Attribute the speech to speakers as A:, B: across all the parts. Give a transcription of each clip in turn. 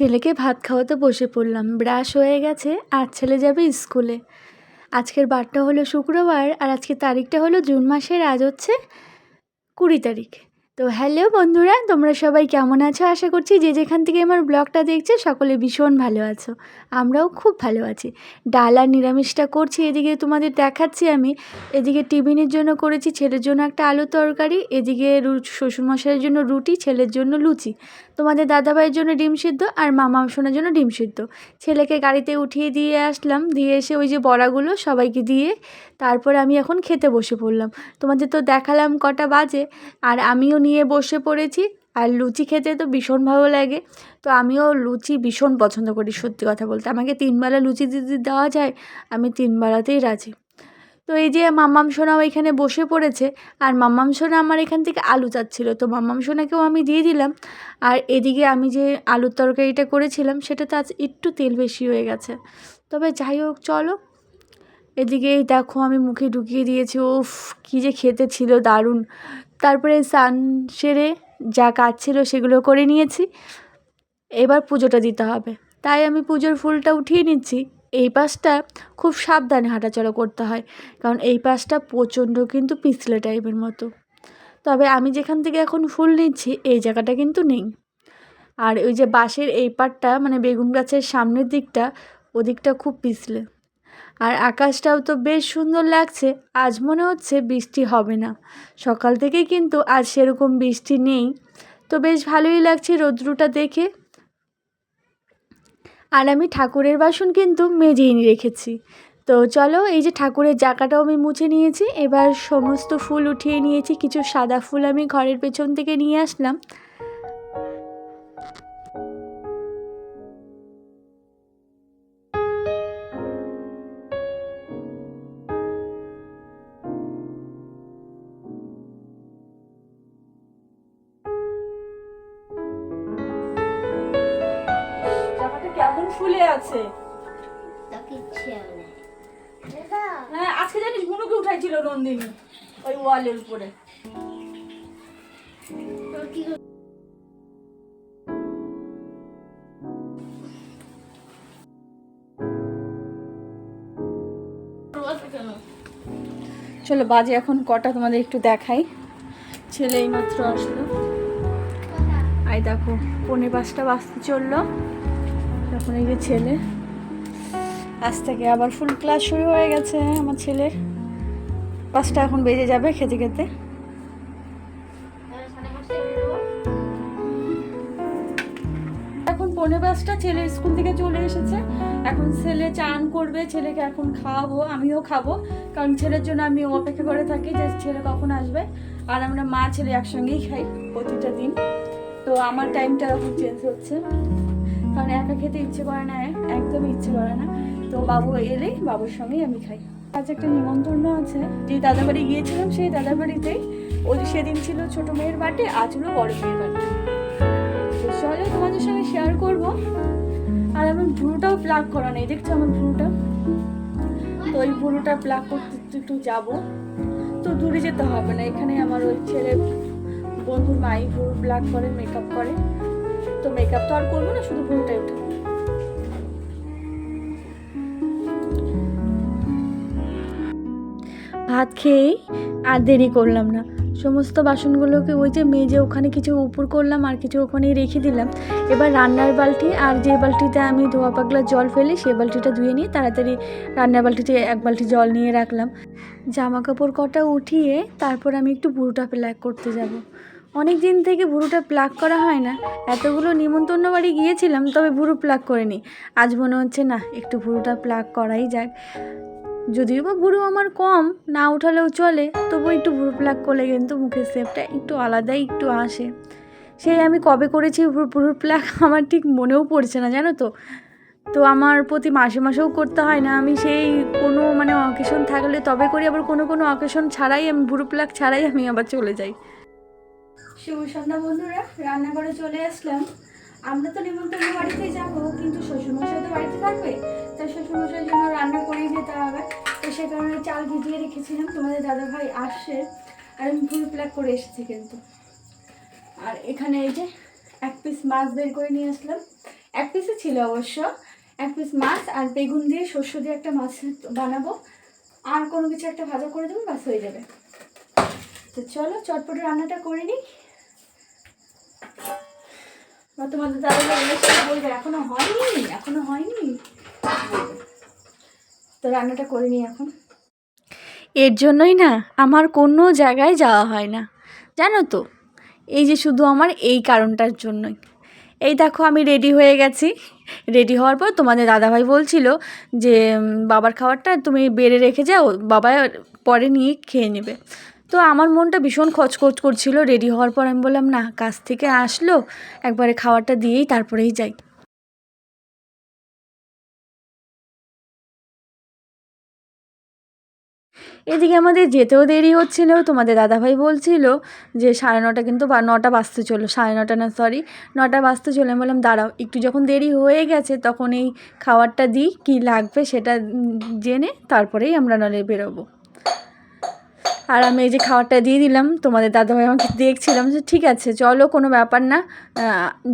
A: ছেলেকে ভাত খাওয়াতে বসে পড়লাম। ব্রাশ হয়ে গেছে আর ছেলে যাবে স্কুলে। আজকের বারটা হলো শুক্রবার আর আজকের তারিখটা হলো জুন মাসের, আজ হচ্ছে কুড়ি তারিখ। তো হ্যালো বন্ধুরা, তোমরা সবাই কেমন আছো? আশা করছি যে যেখান থেকে আমার ব্লগটা দেখছে, সকলে ভীষণ ভালো আছো। আমরাও খুব ভালো আছি। ডাল আর নিরামিষটা করছি, এদিকে তোমাদের দেখাচ্ছি আমি। এদিকে টিফিনের জন্য করেছি ছেলের জন্য একটা আলু তরকারি, এদিকে শ্বশুরমশাইয়ের জন্য রুটি, ছেলের জন্য লুচি। তোমাদের দাদাভাইয়ের জন্য ডিম সিদ্ধ আর মামা শোনার জন্য ডিম সিদ্ধ। ছেলেকে গাড়িতে উঠিয়ে দিয়ে আসলাম, দিয়ে এসে ওই যে বড়াগুলো সবাইকে দিয়ে তারপর আমি এখন খেতে বসে পড়লাম। তোমাদের তো দেখালাম কটা বাজে, আর আমিও নিয়ে বসে পড়েছি আর লুচি খেতে তো ভীষণ ভালো লাগে। তো আমিও লুচি ভীষণ পছন্দ করি সত্যি কথা বলতে। আমাকে তিনবেলা লুচি যদি দেওয়া যায়, আমি তিনবেলাতেই রাজি। তো এই যে মাম্মাম সোনাও এখানে বসে পড়েছে আর মাম্মাম সোনা আমার এখান থেকে আলু চাচ্ছিল। তো মাম্মাম সোনাকেও আমি দিয়ে দিলাম। আর এদিকে আমি যে আলুর তরকারিটা করেছিলাম, সেটাতে আজ একটু তেল বেশি হয়ে গেছে। তবে যাই হোক, চলো। এদিকে দেখো আমি মুখে ঢুকিয়ে দিয়েছি, উফ, কী যে খেতে ছিল দারুণ। তারপরে স্নান সেরে যা কাজ ছিল সেগুলো করে নিয়েছি। এবার পুজোটা দিতে হবে। তাই আমি পুজোর ফুলটা উঠিয়ে নিচ্ছি। এই পাশটা খুব সাবধানে হাঁটাচলা করতে হয়, কারণ এই পাশটা প্রচণ্ড কিন্তু পিছলে টাইপের মতো। তবে আমি যেখান থেকে এখন ফুল নিচ্ছি, এই জায়গাটা কিন্তু নেই। আর ওই যে বাঁশের এই পাটটা মানে বেগুন গাছের সামনের দিকটা, ওদিকটা খুব পিছলে। আর আকাশটাও তো বেশ সুন্দর লাগছে। আজ মনে হচ্ছে বৃষ্টি হবে না। সকাল থেকেই কিন্তু আজ সেরকম বৃষ্টি নেই। তো বেশ ভালোই লাগছে রৌদ্রটা দেখে। আর আমি ঠাকুরের বাসন কিন্তু মেজেই রেখেছি। তো চলো, এই যে ঠাকুরের জায়গাটাও আমি মুছে নিয়েছি। এবার সমস্ত ফুল উঠিয়ে নিয়েছি। কিছু সাদা ফুল আমি ঘরের পেছন থেকে নিয়ে আসলাম। ফুলে আছে। হ্যাঁ আজকে জানিস বুনুকে উঠাইছিল নন্দিনী ওই ওয়ালের উপরে। চলো বাজে এখন কটা তোমাদের একটু দেখাই। ছেলে এইমাত্র আসলো। আই দেখো পৌনে পাঁচটা বাজতে চলল। যে ছেলে। আজ থেকে আবার ফুল ক্লাস শুরু হয়ে গেছে আমার ছেলের। পাঁচটা এখন বেজে যাবে খেতে খেতে। এখন পৌনে পাঁচটা, ছেলে স্কুল থেকে চলে এসেছে। এখন ছেলে চান করবে, ছেলেকে এখন খাওয়াবো, আমিও খাব। কারণ ছেলের জন্য আমি অপেক্ষা করে থাকি যে ছেলে কখন আসবে। আর আমরা মা, ছেলে একসঙ্গেই খাই প্রতিটা দিন। তো আমার টাইমটা এখন চেঞ্জ হচ্ছে। কারণ একা খেতে ইচ্ছে করে না, একদমই ইচ্ছে করে না। তো বাবু এলেই বাবুর সঙ্গেই আমি খাই। আজ একটা নিমন্ত্রণ আছে। যে দাদা বাড়ি গিয়েছিলাম, সেই দাদা বাড়িতেই ওই সেদিন ছিল ছোট মেয়ের বার্থডে আজ হলো বড় মেয়ের বার্থডে তো চলো তোমাদের সঙ্গে শেয়ার করব। আর আমার ভুরুটাও প্লাগ করা নেই, দেখছ আমার ভুরুটা? তো ওই ভুরুটা প্লাগ করতে একটু- একটু যাব। তো দূরে যেতে হবে না, এখানে আমার ওই ছেলে বন্ধুর মাই ভুরু প্লাগ করে মেকআপ করে। তো মেকআপ তো আর করব না, শুধু ভুরুটাই উঠাবো ভাত খেয়েই আর দেরি করলাম না। সমস্ত বাসনগুলোকে ওই যে মেজে ওখানে কিছু উপর করলাম, আর কিছু ওখানেই রেখে দিলাম। এবার রান্নার বালতি আর যে বালতিতে আমি ধোয়া পাগলা জল ফেলি সেই বালতিটা ধুয়ে নিয়ে তাড়াতাড়ি রান্নার বালতিতে এক বালতি জল নিয়ে রাখলাম। জামা কাপড় কটা উঠিয়ে তারপর আমি একটু বুড়োটা প্লাক করতে যাব। অনেক দিন থেকে ভুরুটা প্লাক করা হয় না। এতগুলো নিমন্ত্রণ বাড়ি গিয়েছিলাম, তবে ভুরু প্লাক করিনি। আজ মনে হচ্ছে, না, একটু ভুরুটা প্লাক করাই যাক। যদিও বা ভুরু আমার কম, না উঠালেও চলে, তবু একটু ভুরু প্লাক করলে কিন্তু মুখের শেপটা একটু আলাদাই একটু আসে। সেই আমি কবে করেছি ভুরু ভুরু প্লাক আমার ঠিক মনেও পড়ছে না, জানো তো? তো আমার প্রতি মাসে মাসেও করতে হয় না। আমি সেই কোনো মানে অকেশন থাকলে তবে করি, আবার কোনো কোনো অকেশন ছাড়াই আমি ভুরু প্লাক ছাড়াই আমি আবার চলে যাই। শুভ সন্ধ্যা বন্ধুরা, রান্নাঘরে চলে আসলাম। আমরা তো নিমন্ত্রণ বাড়িতে যাব, কিন্তু শ্বশুরমশাই তো বাড়িতে থাকবে, তাই শ্বশুরমশাইয়ের জন্য রান্না করেই যেতে হবে। তো সে কারণে চাল ভিজিয়ে রেখেছিলাম, তোমাদের দাদাভাই আসছে, আর আমি ফুল প্ল্যাক করে এসেছি কিন্তু। আর এখানে এই যে এক পিস মাছ বের করে নিয়ে আসলাম। এক পিসে ছিল অবশ্য, এক পিস মাছ আর বেগুন দিয়ে শস্য দিয়ে একটা মাছ বানাবো। আর কোনো কিছু একটা ভাজা করে দেবো বাস হয়ে যাবে। তো চলো, চটপটে রান্নাটা করে নিই। তোমাদের দাদা বলবে, এখনও হয়নি এখনও হয়নি। তো রান্নাটা এখন। এর জন্যই না আমার কোনো জায়গায় যাওয়া হয় না। জানো তো, এই যে শুধু আমার এই কারণটার জন্যই। এই দেখো আমি রেডি হয়ে গেছি। রেডি হওয়ার পর তোমাদের দাদাভাই বলছিল যে বাবার খাবারটা তুমি বেড়ে রেখে যাও, বাবা পরে নিয়ে খেয়ে নেবে। তো আমার মনটা ভীষণ খচখচ করছিল। রেডি হওয়ার পর আমি বললাম, না, কাজ থেকে আসলো। একবারে খাবারটা দিয়েই তারপরেই যাই। এদিকে আমাদের যেতেও দেরি হচ্ছিল। তোমাদের দাদাভাই বলছিল যে, সাড়ে নটা কিন্তু বা, নটা বাজতে চলো সাড়ে নটা না সরি নটা বাজতে চলো আমি বললাম, দাঁড়াও, একটু যখন দেরি হয়ে গেছে, তখন এই খাবারটা দিই। কী লাগবে সেটা জেনে তারপরেই আমরা নাহলে বেরোবো। আর আমি এই যে খাবারটা দিয়ে দিলাম, তোমাদের দাদাভাই আমাকে দেখছিলাম যে ঠিক আছে, চলো কোনো ব্যাপার না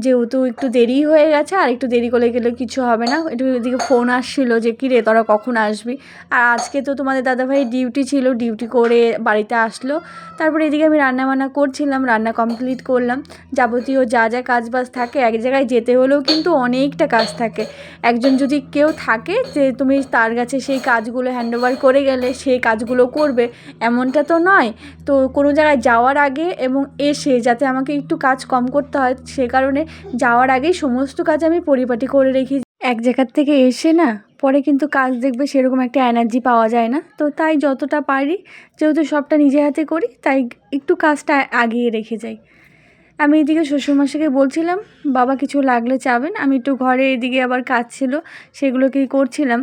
A: যেহেতু একটু দেরি হয়ে গেছে, আর একটু দেরি করে গেলে কিছু হবে না, একটু এদিকে ফোন আসছিল যে কী রে তোরা কখন আসবি, আর আজকে তো তোমাদের দাদাভাই ডিউটি ছিল ডিউটি করে বাড়িতে আসলো, তারপরে এদিকে আমি রান্না বান্না করছিলাম, রান্না কমপ্লিট করলাম, যাবতীয় যা যা কাজ বাজ থাকে, এক জায়গায় যেতে হলেও কিন্তু অনেকটা কাজ থাকে, একজন যদি কেউ থাকে যে তুমি তার কাছে সেই কাজগুলো হ্যান্ডওভার করে গেলে সেই কাজগুলো করবে, এমনটা তো নয়। তো কোনো জায়গায় যাওয়ার আগে এবং এসে যাতে আমাকে একটু কাজ কম করতে হয়, সে কারণে যাওয়ার আগেই সমস্ত কাজ আমি পরিপাটি করে রেখে এক জায়গার থেকে এসে না, পরে কিন্তু কাজ দেখবে সেরকম একটা এনার্জি পাওয়া যায় না। তো তাই যতটা পারি, যেহেতু সবটা নিজে হাতে করি, তাই একটু কাজটা আগিয়ে রেখে যাই। আমি এদিকে শ্বশুরমশাইকে বলছিলাম, বাবা কিছু লাগলে চাবেন। আমি একটু ঘরে এদিকে আবার কাজ ছিল সেগুলোকেই করছিলাম?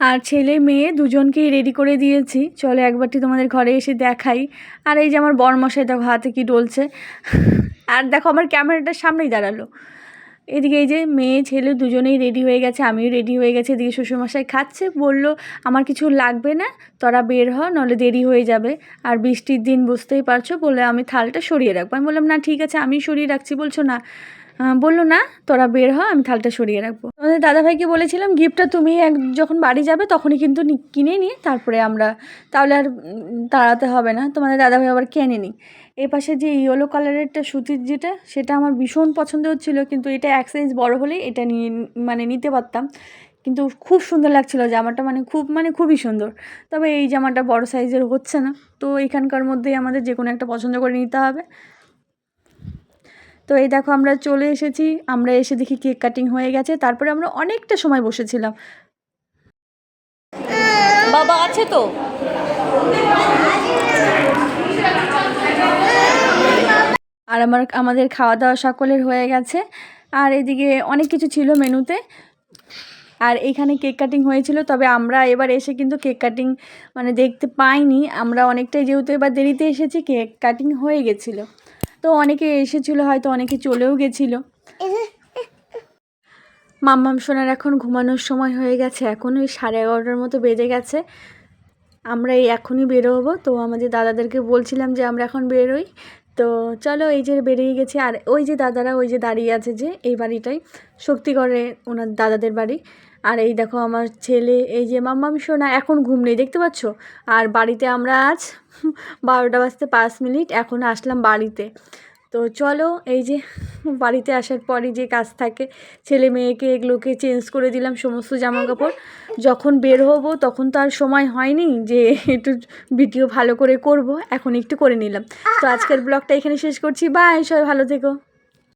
A: আর ছেলে মেয়ে দুজনকেই রেডি করে দিয়েছি। চলো একবারটি তোমাদের ঘরে এসে দেখাই। আর এই যে আমার বরমশাই, দেখো হাতে কি ডলছে। আর দেখো আমার ক্যামেরাটার সামনেই দাঁড়াল। এদিকে এই যে মেয়ে, ছেলে দুজনেই রেডি হয়ে গেছে, আমিও রেডি হয়ে গেছি। এদিকে শ্বশুরমশাই খাচ্ছে, বলল, আমার কিছু লাগবে না, তোরা বের হ নাহলে দেরি হয়ে যাবে। আর বৃষ্টির দিন, বুঝতেই পারছ? বলে, আমি থালটা সরিয়ে রাখব। আমি বললাম, না, ঠিক আছে আমি সরিয়ে রাখছি। বলছো, না। বলল, না, তোরা বের হ, আমি থালটা সরিয়ে রাখব। আমাদের দাদাভাইকে বলেছিলাম, গিফটটা তুমি এক, যখন বাড়ি যাবে তখনই কিন্তু কিনে নিয়ে তারপরে আমরা, তাহলে আর তাড়াতে হবে না। তোমাদের দাদাভাই আবার কেনে নি এ পাশে যে ইয়েলো কালারেরটা সুতির যেটা, সেটা আমার ভীষণ পছন্দ হচ্ছিল, কিন্তু এটা এক সাইজ বড় হলে এটা নিয়ে মানে নিতে পারতাম। কিন্তু খুব সুন্দর লাগছিল, জামাটা মানে খুব মানে খুবই সুন্দর। তবে এই জামাটা বড় সাইজের হচ্ছে না। তো এখানকার মধ্যেই আমাদের যে কোনো একটা পছন্দ করে নিতে হবে। তো এই দেখো আমরা চলে এসেছি, আমরা এসে দেখি কেক কাটিং হয়ে গেছে, তারপরে আমরা অনেকটা সময় বসেছিলাম। বাবা আছে তো? আর আমার, আমাদের খাওয়া দাওয়া সকলের হয়ে গেছে। আর এদিকে অনেক কিছু ছিল মেনুতে। আর এখানে কেক কাটিং হয়েছিল, তবে আমরা এবার এসে কিন্তু কেক কাটিং মানে দেখতে পাইনি। আমরা অনেকটাই যেহেতু এবার দেরিতে এসেছি, কেক কাটিং হয়ে গেছিল। তো অনেকে এসেছিল হয়তো অনেকে চলেও গেছিল। মাম্মাম সোনার এখন ঘুমানোর সময় হয়ে গেছে এখন ওই সাড়ে এগারোটার মতো বেজে গেছে। আমরা এই এখনই বেরোবো। তো আমাদের দাদাদেরকে বলছিলাম যে আমরা এখন বেরোই। তো চলো এই যে বেরিয়ে গেছি। আর ওই যে দাদারা ওই যে দাঁড়িয়ে আছে যে এই বাড়িটাই। শক্তিগড়ে ওনার দাদাদের বাড়ি। আর এই দেখো আমার ছেলে, এই যে মাম্মাম, সোনা, এখন ঘুম নেই, দেখতে পাচ্ছ? আর বাড়িতে আমরা আজ বারোটা বাজতে পাঁচ মিনিট, এখন আসলাম বাড়িতে। তো চলো, এই যে বাড়িতে আসার পরই যে কাজ থাকে, ছেলে মেয়েকে, এগুলোকে চেঞ্জ করে দিলাম, সমস্ত জামা কাপড় যখন বের হব, তখন তো আর সময় হয়নি যে একটু ভিডিও ভালো করে করব, এখন একটু করে নিলাম। তো আজকের ব্লগটা এখানে শেষ করছি বাই সবাই ভালো থেকো।